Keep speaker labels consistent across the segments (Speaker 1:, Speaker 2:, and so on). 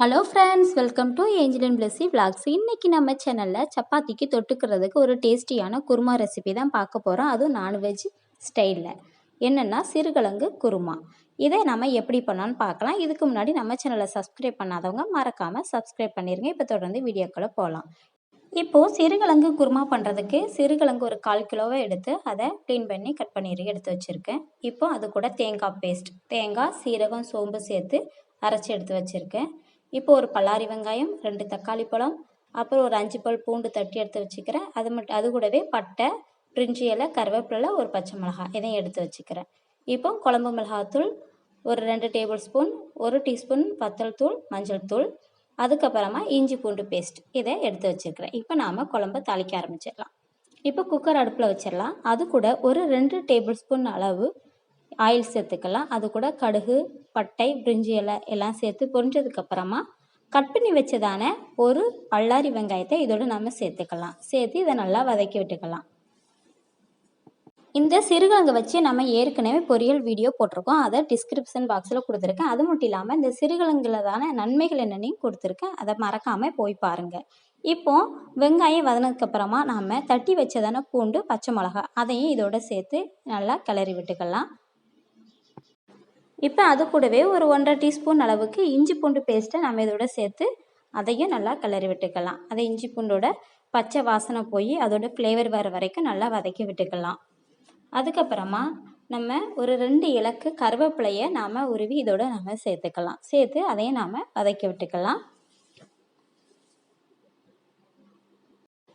Speaker 1: Hello friends welcome to Angeline and Blessy vlogs. இன்னைக்கு நம்ம சேனலில் சப்பாத்திக்கு தொட்டுக்கிறதுக்கு ஒரு டேஸ்டியான குருமா ரெசிபி தான் பார்க்க போகிறோம் அதுவும் நான்வெஜ் ஸ்டைலில் என்னென்னா சிறுகிழங்கு குருமா. இதை நம்ம எப்படி பண்ணலான்னு பார்க்கலாம். இதுக்கு முன்னாடி நம்ம சேனலை சப்ஸ்கிரைப் பண்ணாதவங்க மறக்காமல் சப்ஸ்கிரைப் பண்ணிடுங்க இப்போ தொடர்ந்து வீடியோக்களை போகலாம் இப்போது சிறுகிழங்கு குருமா பண்ணுறதுக்கு சிறுகிழங்கு ஒரு கால் கிலோவை எடுத்து அதை க்ளீன் பண்ணி கட் பண்ணி எடுத்து வச்சுருக்கேன். இப்போ அது கூட தேங்காய் பேஸ்ட் தேங்காய் சீரகம் சோம்பு சேர்த்து அரைச்சி எடுத்து வச்சுருக்கேன். இப்போ ஒரு பல்லாரி வெங்காயம் ரெண்டு தக்காளி பழம் அப்புறம் ஒரு அஞ்சு பல் பூண்டு தட்டி எடுத்து வச்சுக்கிறேன். அது மட்டும் அது கூடவே பட்டை பிரிஞ்சி இலை கருவேப்பிலை ஒரு பச்சை மிளகாய் இதையும் எடுத்து வச்சுக்கிறேன். இப்போ குழம்பு மிளகாத்தூள் ஒரு ரெண்டு டேபிள் ஸ்பூன் ஒரு டீஸ்பூன் வத்தல் தூள் மஞ்சள் தூள் அதுக்கப்புறமா இஞ்சி பூண்டு பேஸ்ட் இதை எடுத்து வச்சுருக்கிறேன் இப்போ நாம் குழம்ப தாளிக்க ஆரம்பிச்சிடலாம். இப்போ குக்கர் அடுப்பில் வச்சிடலாம். அது கூட ஒரு ரெண்டு டேபிள் ஸ்பூன் அளவு ஆயில் சேர்த்துக்கலாம். அது கூட கடுகு பட்டை பிரிஞ்சி இலை எல்லாம் சேர்த்து பொரிஞ்சதுக்கப்புறமா கட் பண்ணி வச்சதான ஒரு பல்லாரி வெங்காயத்தை இதோடு நம்ம சேர்த்துக்கலாம். சேர்த்து இதை நல்லா வதக்கி விட்டுக்கலாம். இந்த சிறுகிழங்கு வச்சு நம்ம ஏற்கனவே பொரியல் வீடியோ போட்டிருக்கோம். அதை டிஸ்கிரிப்ஷன் பாக்ஸில் கொடுத்துருக்கேன். அது மட்டும் இல்லாமல் இந்த சிறுகிழங்குல தானே நன்மைகள் என்னென்னையும் கொடுத்துருக்கேன். அதை மறக்காமல் போய் பாருங்கள் இப்போ வெங்காயம் வதனதுக்கப்புறமா நாம் தட்டி வச்சதான பூண்டு பச்சை மிளகா அதையும் இதோட சேர்த்து நல்லா கிளறி விட்டுக்கலாம். இப்போ அது கூடவே ஒரு ஒன்றரை டீஸ்பூன் அளவுக்கு இஞ்சி பூண்டு பேஸ்ட்டை நம்ம இதோட சேர்த்து அதையும் நல்லா கிளறி விட்டுக்கலாம். அதை இஞ்சி பூண்டோட பச்சை வாசனை போய் அதோட ஃப்ளேவர் வர வரைக்கும் நல்லா வதக்கி விட்டுக்கலாம். அதுக்கப்புறமா நம்ம ஒரு ரெண்டு இலக்கு கருவேப்பிலையை நாம் உருவி இதோட நம்ம சேர்த்துக்கலாம். சேர்த்து அதையும் நாம் வதக்கி விட்டுக்கலாம்.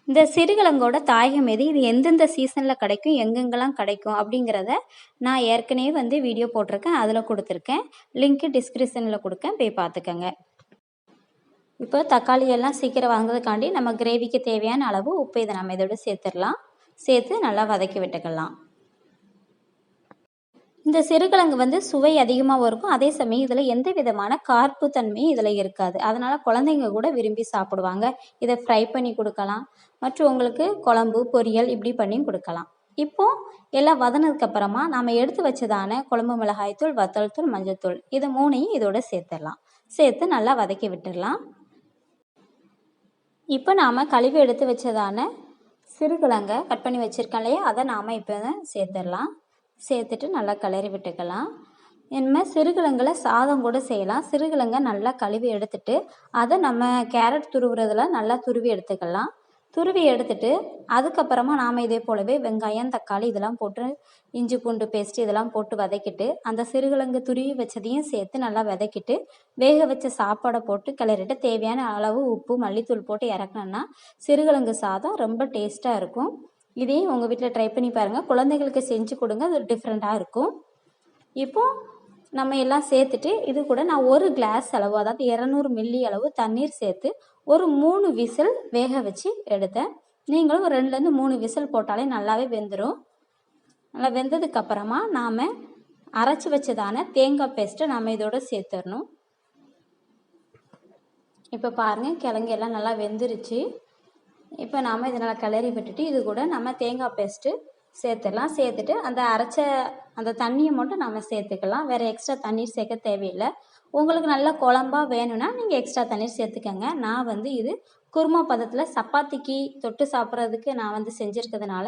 Speaker 1: இந்த சிறுகிழங்கோட தாயகம் எது? இது எந்தெந்த சீசனில் கிடைக்கும்? எங்கெங்கெல்லாம் கிடைக்கும்? அப்படிங்கிறத நான் ஏற்கனவே வந்து வீடியோ போட்டிருக்கேன். அதில் கொடுத்துருக்கேன். லிங்க்கு டிஸ்கிரிப்ஷனில் கொடுக்கேன். போய் பார்த்துக்கோங்க. இப்போ தக்காளி எல்லாம் சீக்கிரம் வாங்குறதுக்காண்டி நம்ம கிரேவிக்கு தேவையான அளவு உப்பு இதை நம்ம இதோட சேர்த்துடலாம். சேர்த்து நல்லா வதக்கி விட்டுக்கலாம். இந்த சிறுகிழங்கு வந்து சுவை அதிகமாகவும் இருக்கும். அதே சமயம் இதில் எந்த விதமான கார்ப்பு தன்மையும் இதில் இருக்காது. அதனால் குழந்தைங்க கூட விரும்பி சாப்பிடுவாங்க. இதை ஃப்ரை பண்ணி கொடுக்கலாம். மற்றும் உங்களுக்கு குழம்பு பொரியல் இப்படி பண்ணியும் கொடுக்கலாம். இப்போ எல்லாம் வதனதுக்கப்புறமா நாம் எடுத்து வச்சதான குழம்பு மிளகாய்த்தூள் வத்தல்தூள் தூள் மஞ்சள் தூள் இது மூணையும் இதோட சேர்த்துடலாம். சேர்த்து நல்லா வதக்கி விட்டுடலாம். இப்போ நாம் கழுவி எடுத்து வச்சதான சிறுகிழங்க கட் பண்ணி வச்சுருக்கோம் இல்லையா? அதை நாம் இப்போ சேர்த்துடலாம். சேர்த்துட்டு நல்லா கிளறி விட்டுக்கலாம். இனிமேல் சிறுகிழங்குல சாதம் கூட செய்யலாம். சிறுகிழங்கை நல்லா கழுவி எடுத்துட்டு அதை நம்ம கேரட் துருவுறதுல நல்லா துருவி எடுத்துக்கலாம். துருவி எடுத்துட்டு அதுக்கப்புறமா நாம் இதே போலவே வெங்காயம் தக்காளி இதெல்லாம் போட்டு இஞ்சி பூண்டு பேஸ்ட் இதெல்லாம் போட்டு வதக்கிட்டு அந்த சிறுகிழங்கு துருவி வச்சதையும் சேர்த்து நல்லா வதக்கிட்டு வேக வச்ச சாப்பாடை போட்டு கிளறிட்டு தேவையான அளவு உப்பு மல்லித்தூள் போட்டு இறக்கணுன்னா சிறுகிழங்கு சாதம் ரொம்ப டேஸ்ட்டாக இருக்கும். இதையும் உங்கள் வீட்டில் ட்ரை பண்ணி பாருங்கள் குழந்தைகளுக்கு செஞ்சு கொடுங்க. அது டிஃப்ரெண்ட்டாக இருக்கும். இப்போது நம்ம எல்லாம் சேர்த்துட்டு இது கூட நான் ஒரு கிளாஸ் அளவு அதாவது இரநூறு மில்லி அளவு தண்ணீர் சேர்த்து ஒரு மூணு விசில் வேக வச்சு எடுத்தேன். நீங்களும் ஒரு ரெண்டுலேருந்து மூணு விசில் போட்டாலே நல்லாவே வெந்துடும் நல்லா வெந்ததுக்கப்புறமா நாம் அரைச்சி வச்சதான தேங்காய் பேஸ்ட்டை நம்ம இதோட சேர்த்துடணும். இப்போ பாருங்கள் கிழங்கு எல்லாம் நல்லா வெந்துருச்சு. இப்போ நாம் இதை நல்லா கிளறி விட்டுட்டு இது கூட நம்ம தேங்காய் பேஸ்ட்டு சேர்த்துடலாம். சேர்த்துட்டு அந்த அரைச்ச அந்த தண்ணியை மட்டும் நம்ம சேர்த்துக்கலாம். வேறு எக்ஸ்ட்ரா தண்ணீர் சேர்க்க தேவையில்லை. உங்களுக்கு நல்ல குழம்பா வேணும்னா நீங்கள் எக்ஸ்ட்ரா தண்ணீர் சேர்த்துக்கங்க. நான் வந்து இது குருமா பதத்தில் சப்பாத்திக்கு தொட்டு சாப்பிட்றதுக்கு நான் வந்து செஞ்சுருக்கிறதுனால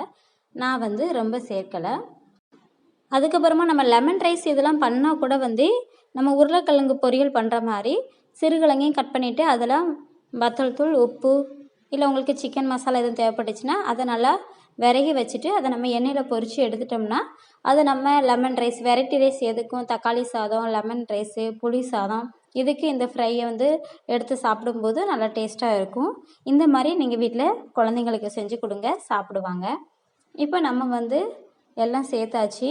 Speaker 1: நான் வந்து ரொம்ப சேர்க்கலை. அதுக்கப்புறமா நம்ம லெமன் ரைஸ் இதெல்லாம் பண்ணால் கூட வந்து நம்ம உருளைக்கிழங்கு பொரியல் பண்ணுற மாதிரி சிறுகிழங்கையும் கட் பண்ணிவிட்டு அதெல்லாம் வத்தல் தூள் உப்பு இல்லை உங்களுக்கு சிக்கன் மசாலா எதுவும் தேவைப்பட்டுச்சுன்னா அதை நல்லா விறகி வச்சுட்டு அதை நம்ம எண்ணெயில் பொறிச்சு எடுத்துட்டோம்னா அது நம்ம லெமன் ரைஸ் வெரைட்டி ரைஸ் எதுக்கும் தக்காளி சாதம் லெமன் ரைஸு புளி சாதம் இதுக்கு இந்த ஃப்ரையை வந்து எடுத்து சாப்பிடும்போது நல்லா டேஸ்ட்டாக இருக்கும். இந்த மாதிரி நீங்கள் வீட்டில் குழந்தைங்களுக்கு செஞ்சு கொடுங்க சாப்பிடுவாங்க. இப்போ நம்ம வந்து எல்லாம் சேர்த்தாச்சு.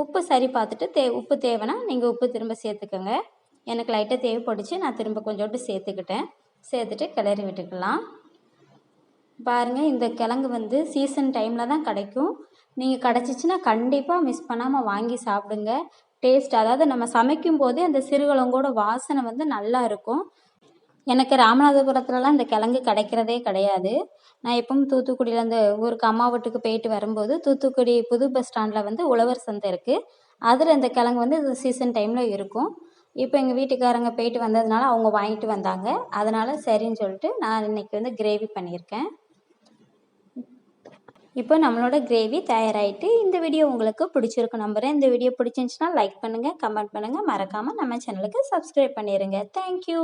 Speaker 1: உப்பு சரி பார்த்துட்டு தே உப்பு தேவைன்னா நீங்கள் உப்பு திரும்ப சேர்த்துக்கோங்க. எனக்கு லைட்டாக தேவைப்பட்டுச்சு நான் திரும்ப கொஞ்சோண்டு சேர்த்துக்கிட்டேன். சேர்த்துட்டு கிளறி விட்டுக்கலாம். பாருங்கள் இந்த கிழங்கு வந்து சீசன் டைமில் தான் கிடைக்கும். நீங்கள் கிடச்சிச்சின்னா கண்டிப்பாக மிஸ் பண்ணாமல் வாங்கி சாப்பிடுங்க. டேஸ்ட் அதாவது நம்ம சமைக்கும் போதே அந்த சிறுகிழங்கோட வாசனை வந்து நல்லா இருக்கும். எனக்கு ராமநாதபுரத்துலலாம் இந்த கிழங்கு கிடைக்கிறதே கிடையாது. நான் எப்பவும் தூத்துக்குடியிலேருந்து ஊருக்கு அம்மா வீட்டுக்கு போயிட்டு வரும்போது தூத்துக்குடி புது பஸ் ஸ்டாண்டில் வந்து உழவர் சந்தை இருக்குது அதில் இந்த கிழங்கு வந்து இது சீசன் டைமில் இருக்கும். இப்போ எங்கள் வீட்டுக்காரங்க போயிட்டு வந்ததுனால அவங்க வாங்கிட்டு வந்தாங்க. அதனால் சரின்னு சொல்லிட்டு நான் இன்றைக்கி வந்து கிரேவி பண்ணியிருக்கேன். இப்போ நம்மளோட கிரேவி தயாராகிட்டு இந்த வீடியோ உங்களுக்கு பிடிச்சிருக்கும் நம்புகிறேன் இந்த வீடியோ பிடிச்சிருந்துச்சுன்னா லைக் பண்ணுங்கள் கமெண்ட் பண்ணுங்கள் மறக்காமல் நம்ம சேனலுக்கு சப்ஸ்கிரைப் பண்ணிடுங்க தேங்க்யூ